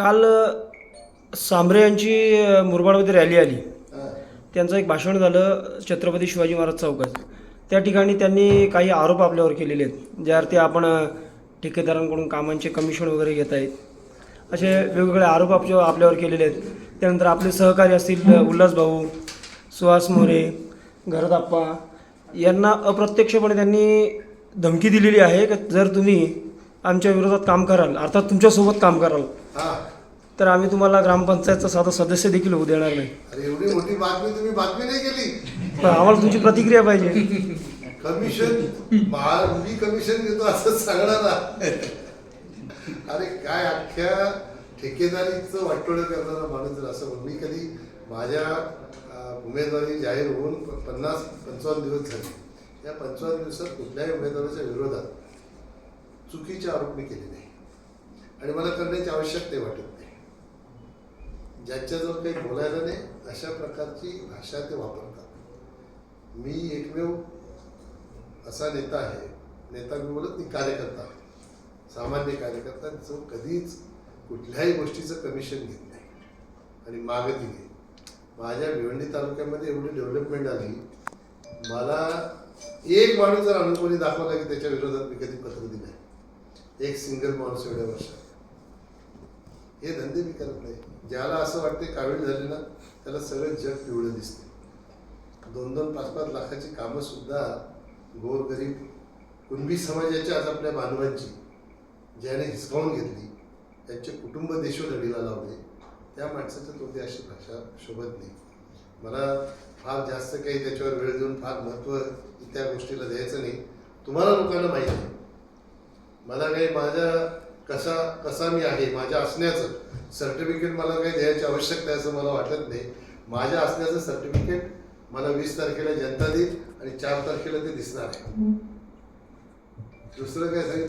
काल सांबरे यांची मुरबाडमध्ये रॅली आली. त्यांचं एक भाषण झालं छत्रपती शिवाजी महाराज चौकात. त्या ठिकाणी त्यांनी काही आरोप आपल्यावर केलेले आहेत. ज्यावरती आपण अ, ठेकेदारांकडून कामांचे कमिशन वगैरे घेत आहेत. असे वेगवेगळे आरोप आपल्या आपल्यावर केलेले आहेत. त्यानंतर आपले सहकारी असतील उल्हास भाऊ सुहास मोरे घरदाप्पा यांना अप्रत्यक्षपणे त्यांनी धमकी दिलेली आहे की जर तुम्ही आमच्या विरोधात काम कराल अर्थात तुमच्यासोबत काम कराल हा. तर आम्ही तुम्हाला ग्रामपंचायतचा साधा सदस्य देखील होऊ देणार नाही. अरे एवढी मोठी बातमी तुम्ही बातमी नाही केली. पण आम्हाला तुमची प्रतिक्रिया पाहिजे. कमिशन मा- मी कमिशन घेतो असं सांगणार ना अरे काय अख्ख्या ठेकेदारीचं वाटोळं करणारा माणूस जर असं म्हणून मी कधी माझ्या अं, उमेदवारी जाहीर होऊन प- पन्नास पंचावन्न दिवस झाले. या पंचावन्न दिवसात कुठल्याही उमेदवाराच्या विरोधात चुकीचे आरोप मी केले नाही. आणि मला करण्याची आवश्यकता वाटत नाही. ज्याच्याजवळ काही बोलायला नाही अशा प्रकारची भाषा ते वापरतात. मी एकमेव असा नेता आहे. नेता मी बोलत मी कार्यकर्ता. आहे. सामान्य कार्यकर्ता जो कधीच कुठल्याही गोष्टीचं कमिशन घेत नाही आणि मागती नाही. माझ्या भिवंडी तालुक्यामध्ये एवढी डेव्हलपमेंट आली. मला एक माणूस जर अनुभवी दाखवला की त्याच्या विरोधात मी कधी पत्र दिलं एक सिंगल माणूस एवढ्या वर्षात. हे धंदे मी करत नाही. ज्याला असं वाटते कावीळ झाले ना त्याला सगळं जग पिवळं दिसते दोन दोन पाच पाच लाखाची कामं सुद्धा गोरगरीब कुणबी समाजाच्या आज आपल्या बांधवांची ज्याने हिसकावून घेतली त्यांचे कुटुंब देशोधडीला लावले त्या माणसाच्या तोंडी अशी भाषा शोभत नाही. मला फार जास्त काही त्याच्यावर वेळ देऊन फार महत्त्व त्या गोष्टीला द्यायचं नाही. तुम्हाला लोकांना माहिती आहे. मला काही माझ्या कसा कसा मी आहे माझ्या असण्याचं सर्टिफिकेट मला काही द्यायची आवश्यकता आहे असं मला वाटत नाही. माझ्या असण्याचं सर्टिफिकेट मला वीस तारखेला जनता देईल आणि चार तारखेला ते दिसणार आहे. दुसरं काय सांगितलं?